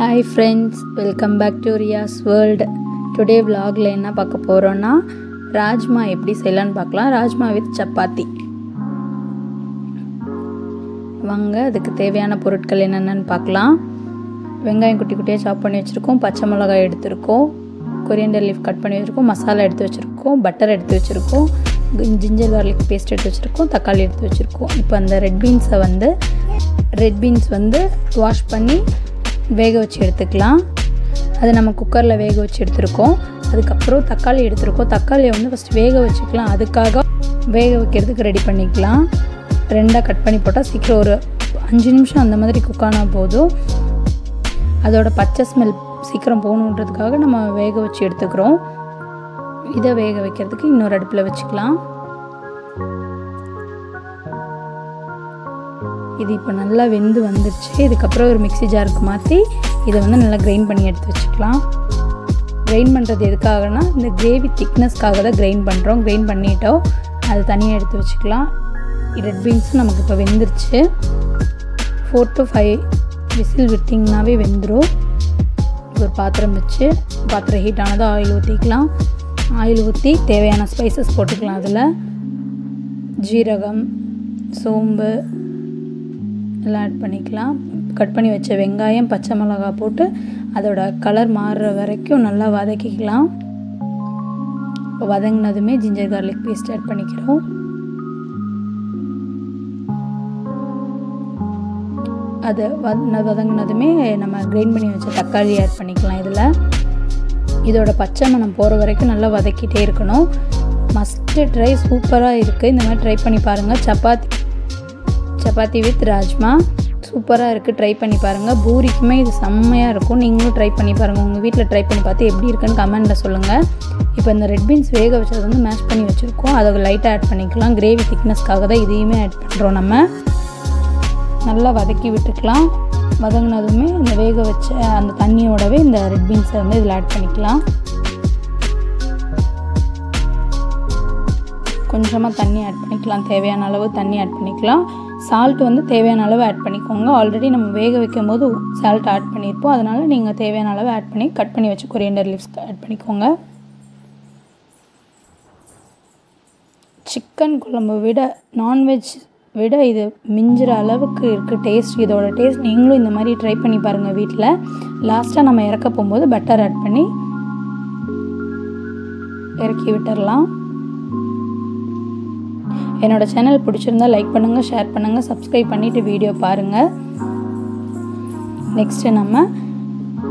Hi friends welcome back to Riyas world today விலாகில் என்ன பார்க்க போகிறோன்னா ராஜ்மா எப்படி செய்யலான்னு பார்க்கலாம். ராஜ்மா வித் சப்பாத்தி. வாங்க அதுக்கு தேவையான பொருட்கள் என்னென்னு பார்க்கலாம். வெங்காயம் குட்டி குட்டியாக சாப் பண்ணி வச்சுருக்கோம். பச்சை மிளகாய் எடுத்திருக்கோம். கொரியண்டர் லீஃப் கட் பண்ணி வச்சுருக்கோம். மசாலா எடுத்து வச்சுருக்கோம். பட்டர் எடுத்து வச்சுருக்கோம். ஜிஞ்சர் கார்லிக் பேஸ்ட் எடுத்து வச்சுருக்கோம். தக்காளி எடுத்து வச்சுருக்கோம். இப்போ அந்த ரெட் பீன்ஸை வந்து ரெட் பீன்ஸ் வந்து வாஷ் பண்ணி வேக வச்சு எடுத்துக்கலாம். அது நம்ம குக்கரில் வேக வச்சு எடுத்துருக்கோம். அதுக்கப்புறம் தக்காளி எடுத்துருக்கோம். தக்காளியை வந்து ஃபஸ்ட் வேக வச்சுக்கலாம். அதுக்காக வேக வைக்கிறதுக்கு ரெடி பண்ணிக்கலாம். ரெண்டாக கட் பண்ணி போட்டால் சீக்கிரம் ஒரு அஞ்சு நிமிஷம் அந்த மாதிரி குக் ஆனால் போதும். அதோட பச்சை ஸ்மெல் சீக்கிரம் போகணுன்றதுக்காக நம்ம வேக வச்சு எடுத்துக்கிறோம். இதை வேக வைக்கிறதுக்கு இன்னொரு அடுப்பில் வச்சுக்கலாம். இது இப்போ நல்லா வெந்து வந்துருச்சு. இதுக்கப்புறம் ஒரு மிக்ஸி ஜாருக்கு மாற்றி இதை வந்து நல்லா கிரைண்ட் பண்ணி எடுத்து வச்சுக்கலாம். கிரைண்ட் பண்ணுறது எதுக்காகனா இந்த கிரேவி திக்னஸ்க்காக தான் கிரைண்ட் பண்ணுறோம் கிரைண்ட் பண்ணிட்டோம் அது தனியாக எடுத்து வச்சுக்கலாம். ரெட் பீன்ஸும் நமக்கு இப்போ வெந்துருச்சு. ஃபோர் டு ஃபைவ் விசில் விட்டிங்கனாவே வெந்துடும் ஒரு பாத்திரம் வச்சு பாத்திரம் ஹீட் ஆனதும் ஆயில் ஊற்றிக்கலாம் ஆயில் ஊற்றி தேவையான ஸ்பைசஸ் போட்டுக்கலாம் அதில். ஜீரகம் சோம்பு எல்லாம் ஆட் பண்ணிக்கலாம். கட் பண்ணி வச்ச வெங்காயம் பச்சை மிளகா போட்டு அதோட கலர் மாறுற வரைக்கும் நல்லா வதக்கிக்கலாம். இப்போ வதங்கினதுமே ஜிஞ்சர் கார்லிக் பேஸ்ட் ஆட் பண்ணிக்கிறோம். அது வத வதங்கினதுமே நம்ம கிரைண்ட் பண்ணி வச்ச தக்காளி ஆட் பண்ணிக்கலாம் இதில். இதோட பச்சை மணம் போகிற வரைக்கும் நல்லா வதக்கிட்டே இருக்கணும். மஸ்ட்டு ட்ரை சூப்பராக இருக்குது இந்த மாதிரி ட்ரை பண்ணி பாருங்கள் சப்பாத்தி சப்பாத்தி வித் ராஜ்மா. சூப்பராக இருக்குது ட்ரை பண்ணி பாருங்கள் பூரிக்குமே இது செம்மையாக இருக்கும். நீங்களும் ட்ரை பண்ணி பாருங்கள் உங்கள் வீட்டில் ட்ரை பண்ணி பார்த்து எப்படி இருக்குன்னு கமெண்ட்டில் சொல்லுங்கள் இப்போ இந்த ரெட் பீன்ஸ் வேக வச்சது வந்து மேஷ் பண்ணி வச்சுருக்கோம். அதை லைட்டாக ஆட் பண்ணிக்கலாம். கிரேவி திக்னஸ்க்காக தான் இதையுமே ஆட் பண்ணுறோம் நம்ம. நல்லா வதக்கி விட்டுக்கலாம். வதங்கினதுமே இந்த வேக வச்ச அந்த தண்ணியோடவே இந்த ரெட் பீன்ஸை வந்து இதில் ஆட் பண்ணிக்கலாம். கொஞ்சமாக தண்ணி ஆட் பண்ணிக்கலாம். தேவையான அளவு தண்ணி ஆட் பண்ணிக்கலாம். சால்ட் வந்து தேவையான அளவு ஆட் பண்ணிக்கோங்க. ஆல்ரெடி நம்ம வேக வைக்கும் போது சால்ட் ஆட் பண்ணியிருப்போம் அதனால் நீங்கள் தேவையான அளவு ஆட் பண்ணி கட் பண்ணி வச்சு கொரியண்டர் லீவ்ஸ் ஆட் பண்ணிக்கோங்க. சிக்கன் குழம்பு விட நான்வெஜ் விட இது மிஞ்சிற அளவுக்கு இருக்குது டேஸ்ட் இதோட டேஸ்ட் நீங்களும் இந்த மாதிரி ட்ரை பண்ணி பாருங்கள் வீட்டில் லாஸ்ட்டாக நம்ம இறக்க போகும்போது பட்டர் ஆட் பண்ணி இறக்கி விட்டுறலாம். என்னோடய சேனல் பிடிச்சிருந்தா லைக் பண்ணுங்கள் ஷேர் பண்ணுங்கள் சப்ஸ்கிரைப் பண்ணிவிட்டு வீடியோ பாருங்கள் நெக்ஸ்ட்டு நம்ம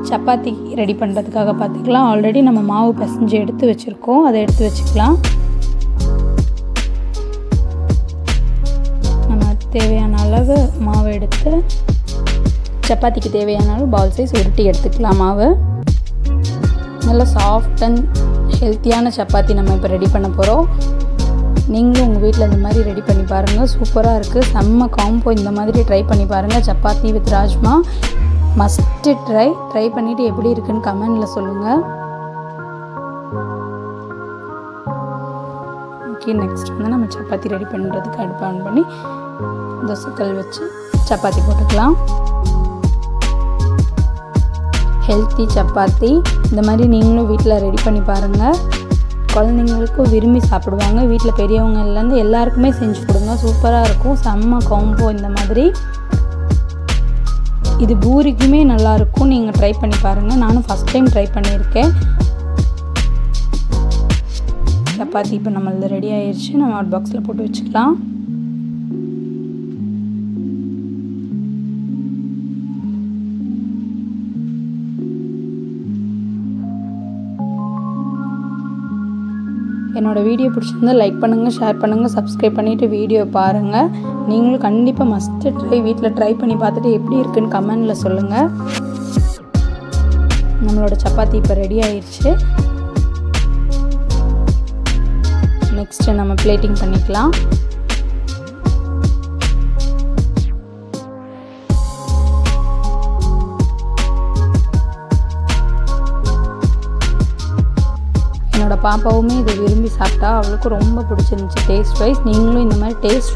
சப்பாத்தி ரெடி பண்ணுறதுக்காக பார்த்துக்கலாம் ஆல்ரெடி நம்ம மாவு பிசைஞ்சு எடுத்து வச்சுருக்கோம். அதை எடுத்து வச்சுக்கலாம். நம்ம தேவையான அளவு மாவு எடுத்து சப்பாத்திக்கு தேவையான அளவு பால் சைஸ் உருட்டி எடுத்துக்கலாம் மாவு. நல்லா சாஃப்ட் அண்ட் ஹெல்த்தியான சப்பாத்தி நம்ம இப்போ ரெடி பண்ண போகிறோம் நீங்களும் உங்கள் வீட்டில் இந்த மாதிரி ரெடி பண்ணி பாருங்கள் சூப்பராக இருக்குது செம்ம காம்போ இந்த மாதிரி ட்ரை பண்ணி பாருங்கள் chapati with rajma. Must try try பண்ணிவிட்டு எப்படி இருக்குன்னு கமெண்டில் சொல்லுங்கள் ஓகே நெக்ஸ்ட் வந்து நம்ம சப்பாத்தி ரெடி பண்ணுறதுக்கு அடுப்பு ஆன் பண்ணி தோசைக்கல் வச்சு சப்பாத்தி போட்டுக்கலாம். ஹெல்த்தி சப்பாத்தி. இந்த மாதிரி நீங்களும் வீட்டில் ரெடி பண்ணி பாருங்கள் குழந்தைங்களுக்கும் விரும்பி சாப்பிடுவாங்க. வீட்டில் பெரியவங்கலேருந்து எல்லாருக்குமே செஞ்சு கொடுங்க. சூப்பராக இருக்கும். செம்ம காம்போ இந்த மாதிரி. இது பூரிக்குமே நல்லாயிருக்கும் நீங்கள் ட்ரை பண்ணி பாருங்கள் நானும் ஃபஸ்ட் டைம் ட்ரை பண்ணியிருக்கேன். சப்பாத்தி இப்போ நம்மளது ரெடி ஆயிடுச்சு நம்ம ஹாட் பாக்ஸில் போட்டு வச்சுக்கலாம். என்னோடய வீடியோ பிடிச்சிருந்தா லைக் பண்ணுங்கள் ஷேர் பண்ணுங்கள் சப்ஸ்கிரைப் பண்ணிவிட்டு வீடியோ பாருங்கள் நீங்களும் கண்டிப்பாக மஸ்ட்டு ட்ரை வீட்டில் ட்ரை பண்ணி பார்த்துட்டு எப்படி இருக்குன்னு கமெண்டில் சொல்லுங்கள் நம்மளோட சப்பாத்தி இப்போ ரெடி ஆயிடுச்சு நெக்ஸ்ட்டு நம்ம பிளேட்டிங் பண்ணிக்கலாம். பாப்பாவுமே இதை விரும்பி சாப்பிட்டா அவளுக்கு ரொம்ப பிடிச்சிருந்துச்சி. டேஸ்ட் வைஸ் நீங்களும் இந்த மாதிரி டேஸ்ட்